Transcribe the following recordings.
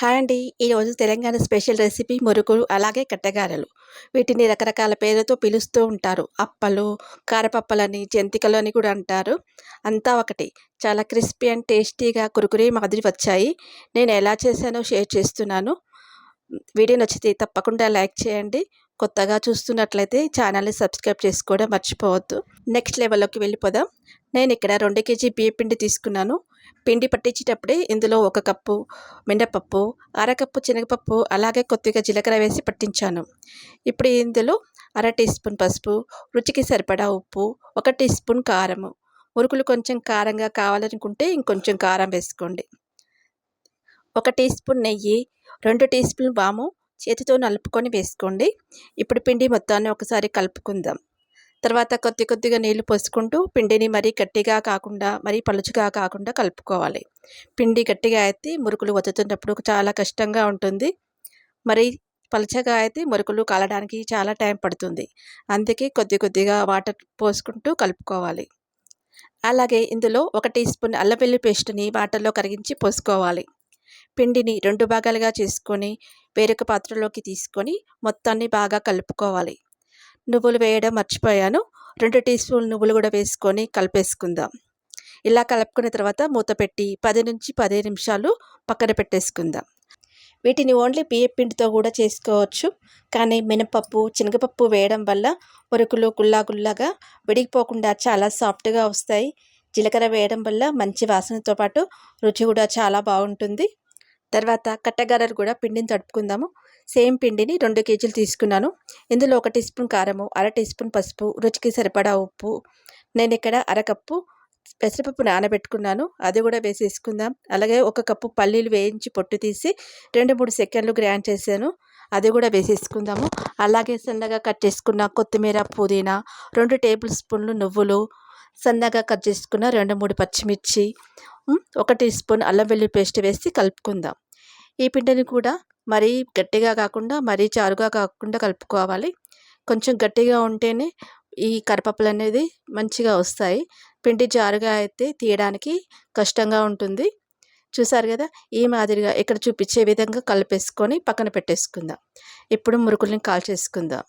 Hi అండి. ఈరోజు Telangana special recipe మురుకులు అలాగే కట్టెగారెలు. వీటిని రకరకాల పేర్లతో పిలుస్తూ ఉంటారు. అప్పలు కారపప్పలని జంతికలు అని కూడా అంటారు. అంతా ఒకటి. చాలా క్రిస్పీ అండ్ టేస్టీగా కురుకురే మాదిరి వచ్చాయి. నేను ఎలా చేశానో షేర్ చేస్తున్నాను. వీడియో నచ్చితే తప్పకుండా లైక్ చేయండి. కొత్తగా చూస్తున్నట్లయితే ఛానల్ని సబ్స్క్రైబ్ చేసుకోవడం మర్చిపోవద్దు. నెక్స్ట్ లెవెల్లోకి వెళ్ళిపోదాం. నేను ఇక్కడ రెండు కేజీ బియ్య పిండి తీసుకున్నాను. పిండి పట్టించేటప్పుడే ఇందులో ఒక కప్పు మినపప్పు అరకప్పు శనగపప్పు అలాగే కొద్దిగా జీలకర్ర వేసి పట్టించాను. ఇప్పుడు ఇందులో అర టీ స్పూన్ పసుపు రుచికి సరిపడా ఉప్పు ఒక టీ స్పూన్ కారము. మురుకులు కొంచెం కారంగా కావాలనుకుంటే ఇంకొంచెం కారం వేసుకోండి. ఒక టీ స్పూన్ నెయ్యి రెండు టీ స్పూన్ వాము చేతితో నలుపుకొని వేసుకోండి. ఇప్పుడు పిండి మొత్తాన్ని ఒకసారి కలుపుకుందాం. తర్వాత కొద్ది కొద్దిగా నీళ్ళు పోసుకుంటూ పిండిని మరీ గట్టిగా కాకుండా మరీ పలుచుగా కాకుండా కలుపుకోవాలి. పిండి గట్టిగా అయితే మురుకులు వత్తుతున్నప్పుడు చాలా కష్టంగా ఉంటుంది. మరి పలుచగా అయితే మురుకులు కాలడానికి చాలా టైం పడుతుంది. అందుకే కొద్ది కొద్దిగా వాటర్ పోసుకుంటూ కలుపుకోవాలి. అలాగే ఇందులో ఒక టీ స్పూన్ అల్లవెల్లి పేస్ట్ని వాటర్లో కరిగించి పోసుకోవాలి. పిండిని రెండు భాగాలుగా చేసుకొని వేరొక పాత్రలోకి తీసుకొని మొత్తాన్ని బాగా కలుపుకోవాలి. నువ్వులు వేయడం మర్చిపోయాను. రెండు టీ స్పూన్ నువ్వులు కూడా వేసుకొని కలిపేసుకుందాం. ఇలా కలుపుకున్న తర్వాత మూత పెట్టి పది నుంచి పదిహేను నిమిషాలు పక్కన పెట్టేసుకుందాం. వీటిని ఓన్లీ బియ్య పిండితో కూడా చేసుకోవచ్చు. కానీ మినపప్పు శనగపప్పు వేయడం వల్ల మురుకులు గుల్లా గుల్లాగా విడిగిపోకుండా చాలా సాఫ్ట్గా వస్తాయి. జీలకర్ర వేయడం వల్ల మంచి వాసనతో పాటు రుచి కూడా చాలా బాగుంటుంది. తర్వాత కట్టగారలు కూడా పిండిని తడుపుకుందాము. సేమ్ పిండిని రెండు కేజీలు తీసుకున్నాను. ఇందులో ఒక టీ స్పూన్ కారము అర టీ స్పూన్ పసుపు రుచికి సరిపడా ఉప్పు నేను ఇక్కడ అరకప్పు పెసరపప్పు నానబెట్టుకున్నాను. అది కూడా వేసేసుకుందాం. అలాగే ఒక కప్పు పల్లీలు వేయించి పొట్టు తీసి రెండు మూడు సెకండ్లు గ్రైండ్ చేశాను. అది కూడా వేసేసుకుందాము. అలాగే సన్నగా కట్ చేసుకున్న కొత్తిమీర పుదీనా రెండు టేబుల్ స్పూన్లు నువ్వులు సన్నగా కట్ చేసుకున్న రెండు మూడు పచ్చిమిర్చి ఒక టీ స్పూన్ అల్లం వెల్లుల్లి పేస్ట్ వేసి కలుపుకుందాం. ఈ పిండిని కూడా మరీ గట్టిగా కాకుండా మరీ చారుగా కాకుండా కలుపుకోవాలి. కొంచెం గట్టిగా ఉంటేనే ఈ కరపప్పులు అనేది మంచిగా వస్తాయి. పిండి జారుగా అయితే తీయడానికి కష్టంగా ఉంటుంది. చూసారు కదా ఈ మాదిరిగా ఇక్కడ చూపించే విధంగా కలిపేసుకొని పక్కన పెట్టేసుకుందాం. ఇప్పుడు మురుకుల్ని కాల్చేసుకుందాం.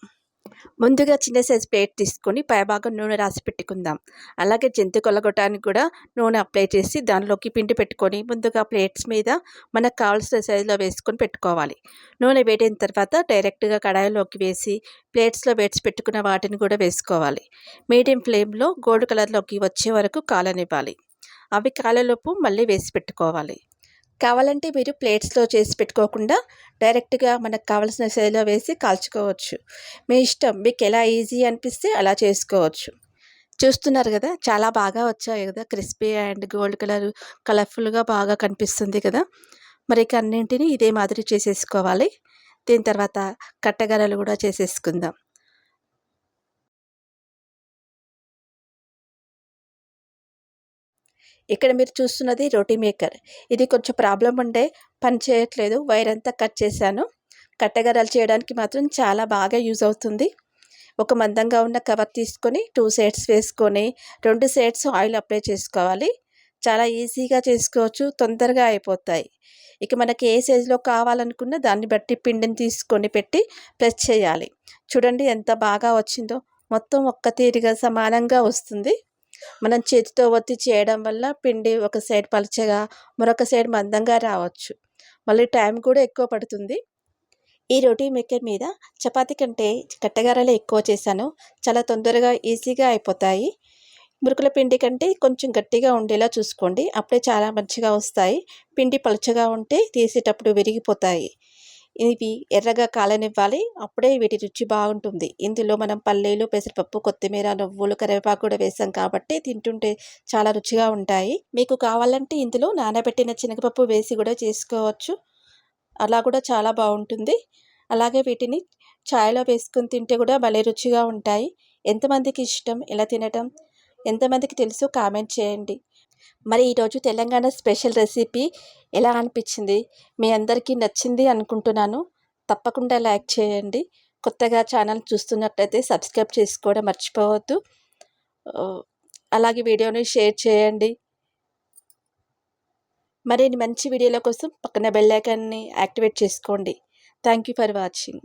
ముందుగా చిన్న సైజ్ ప్లేట్ తీసుకొని పైభాగం నూనె రాసి పెట్టుకుందాం. అలాగే జంతు కొలగొట్టడానికి కూడా నూనె అప్లై చేసి దానిలోకి పిండి పెట్టుకొని ముందుగా ప్లేట్స్ మీద మనకు కావాల్సిన సైజులో వేసుకొని పెట్టుకోవాలి. నూనె వేడిన తర్వాత డైరెక్ట్గా కడాయిలోకి వేసి ప్లేట్స్లో వేడిచి పెట్టుకున్న వాటిని కూడా వేసుకోవాలి. మీడియం ఫ్లేమ్లో గోల్డ్ కలర్లోకి వచ్చే వరకు కాలనివ్వాలి. అవి కాలలోపు మళ్ళీ వేసి పెట్టుకోవాలి. కావాలంటే మీరు ప్లేట్స్లో చేసి పెట్టుకోకుండా డైరెక్ట్గా మనకు కావాల్సిన శైలిలో వేసి కాల్చుకోవచ్చు. మీ ఇష్టం మీకు ఎలా ఈజీ అనిపిస్తే అలా చేసుకోవచ్చు. చూస్తున్నారు కదా చాలా బాగా వచ్చాయి కదా క్రిస్పీ అండ్ గోల్డ్ కలర్ కలర్ఫుల్గా బాగా కనిపిస్తుంది కదా. మరి అన్నింటినీ ఇదే మాదిరి చేసేసుకోవాలి. దీని తర్వాత కట్టగరలు కూడా చేసేసుకుందాం. ఇక్కడ మీరు చూస్తున్నది రోటీ మేకర్. ఇది కొంచెం ప్రాబ్లం ఉండే పని చేయట్లేదు. వైర్ అంతా కట్ చేశాను. కట్టగరాలు చేయడానికి మాత్రం చాలా బాగా యూజ్ అవుతుంది. ఒక మందంగా ఉన్న కవర్ తీసుకొని టూ సైడ్స్ వేసుకొని రెండు సైడ్స్ ఆయిల్ అప్లై చేసుకోవాలి. చాలా ఈజీగా చేసుకోవచ్చు. తొందరగా అయిపోతాయి. ఇక మనకి ఏ సైజులో కావాలనుకున్న దాన్ని బట్టి పిండిని తీసుకొని పెట్టి ప్రెస్ చేయాలి. చూడండి ఎంత బాగా వచ్చిందో. మొత్తం ఒక్క తీరిగా సమానంగా వస్తుంది. మనం చేతితో ఒత్తి చేయడం వల్ల పిండి ఒక సైడ్ పలచగా మరొక సైడ్ మందంగా రావచ్చు. మళ్ళీ టైం కూడా ఎక్కువ పడుతుంది. ఈ రోటీ మేకర్ మీద చపాతీ కంటే కట్టగారలే ఎక్కువ చేశాను. చాలా తొందరగా ఈజీగా అయిపోతాయి. మురుకుల పిండి కంటే కొంచెం గట్టిగా ఉండేలా చూసుకోండి. అప్పుడే చాలా మంచిగా వస్తాయి. పిండి పలుచగా ఉంటే తీసేటప్పుడు విరిగిపోతాయి. ఇవి ఎర్రగా కాలనివ్వాలి. అప్పుడే వీటి రుచి బాగుంటుంది. ఇందులో మనం పల్లీలు పెసరపప్పు కొత్తిమీర నువ్వులు కరివేపాకు కూడా వేసాం కాబట్టి తింటుంటే చాలా రుచిగా ఉంటాయి. మీకు కావాలంటే ఇందులో నానబెట్టిన శనగపప్పు వేసి కూడా చేసుకోవచ్చు. అలా కూడా చాలా బాగుంటుంది. అలాగే వీటిని ఛాయ్లో వేసుకొని తింటే కూడా భలే రుచిగా ఉంటాయి. ఎంతమందికి ఇష్టం? ఇలా తినటం? ఎంతమందికి తెలుసు? కామెంట్ చేయండి. మరి ఈరోజు తెలంగాణ స్పెషల్ రెసిపీ ఎలా అనిపించింది? మీ అందరికీ నచ్చింది అనుకుంటున్నాను. తప్పకుండా లైక్ చేయండి. కొత్తగా ఛానల్ చూస్తున్నట్లయితే సబ్స్క్రైబ్ చేసుకోవడం మర్చిపోవద్దు. అలాగే వీడియోని షేర్ చేయండి. మరిన్ని మంచి వీడియోల కోసం పక్కన బెల్లైకాన్ని యాక్టివేట్ చేసుకోండి. Thank you for watching.